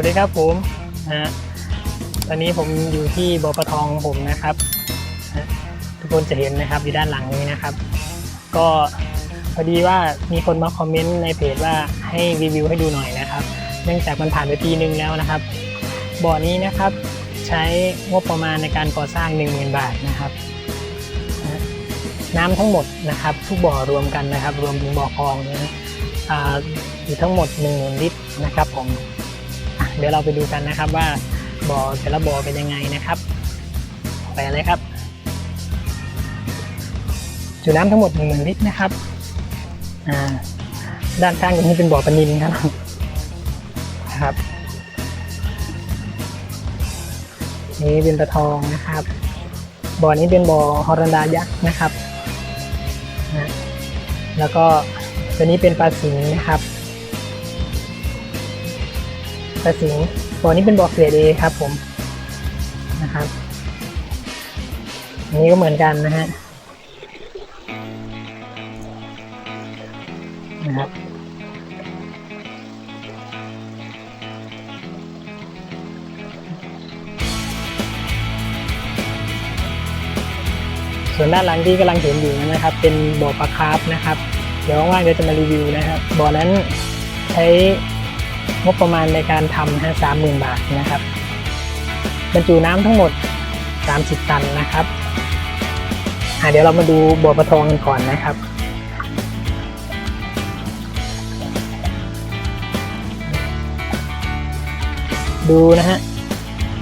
วัสดีครับผมนะฮะตอนนี้ผมอยู่ที่บอปะทองผมนะครับ ทุกคนจะเห็นนะครับอยู่ด้านหลังนี้นะครับ ก็พอดีว่ามีคนมาคอมเมนต์ในเพจว่าให้รีวิวให้ดูหน่อยนะครับ เนื่องจากมันผ่านไปปีนึงแล้วนะครับ บ่อนี้นะครับใช้งบประมาณในการก่อสร้าง 10,000 บาทนะครับ น้ำทั้งหมดนะครับ ทุกบ่อรวมกันนะครับ รวมถึงบ่อคลองนะอ่าอยู่ทั้งหมด 1 ลิตรนะครับผมอะ เดี๋ยวเราไปดูกันนะครับว่าบ่อแต่ละบ่อเป็นยังไงนะครับ ไปเลยครับ จุน้ำทั้งหมด1 0,000ลิตรนะครับด้านข้างตรงนี้เป็นบ่อปลานินครับครับนี่เป็นปลาทองนะครับ บ่อนี้เป็นบ่อฮอรันดายักษ์นะครับนะแล้วก็ตัวนี้เป็นปลาสิงนะครับ ปลาสิงห์บ่อนี้เป็นบ่อเกรดเอครับผมนะครับอันนี้ก็เหมือนกันนะฮะนะครับส่วนด้านหลังที่กำลังเห็นอยู่นะครับ เป็นบ่อปลาคาร์ฟนะครับ เดี๋ยวว่างๆเดี๋ยวจะมารีวิวนะครับบ่อนั้นใช้ งบประมาณในการทำนะสามหมื่นบาทนะครับบรรจุน้ำทั้งหมด 30 ตันนะครับเดี๋ยวเรามาดูบ่อปลาทองกันก่อนนะครับดูนะฮะ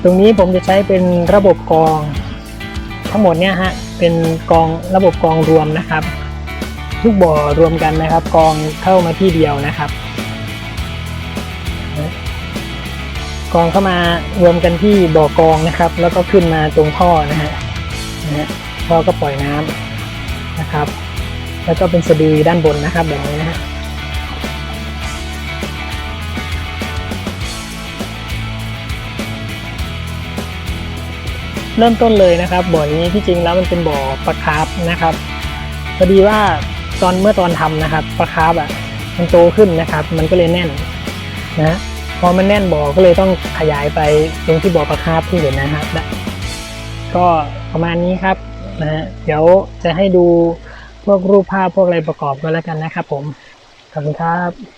ตรงนี้ผมจะใช้เป็นระบบกอง ทั้งหมดเนี่ยฮะ เป็นกองระบบกองรวมนะครับ ทุกบ่อรวมกันนะครับ กองเข้ามาที่เดียวนะครับ กองเข้ามารวมกันที่บ่อกองนะครับ แล้วก็ขึ้นมาตรงท่อนะฮะนะฮะท่อก็ปล่อยน้ำนะครับ แล้วก็เป็นสะดือด้านบนนะครับแบบนี้นะฮะเริ่มต้นเลยนะครับบ่อนี้ที่จริงแล้วมันเป็นบ่อปลาคาร์ฟนะครับพอดีว่าตอนเมื่อตอนทำนะครับปลาคาร์ฟอะมันโตขึ้นนะครับ มันก็เลยแน่นนะ พอมันแน่นบ่อก็เลยต้องขยายไปตรงที่บ่อปลาคาร์ฟที่เห็นนะครับก็ประมาณนี้ครับนะฮะเดี๋ยวจะให้ดูพวกรูปภาพพวกอะไรประกอบกันแล้วกันนะครับผมขอบคุณครับ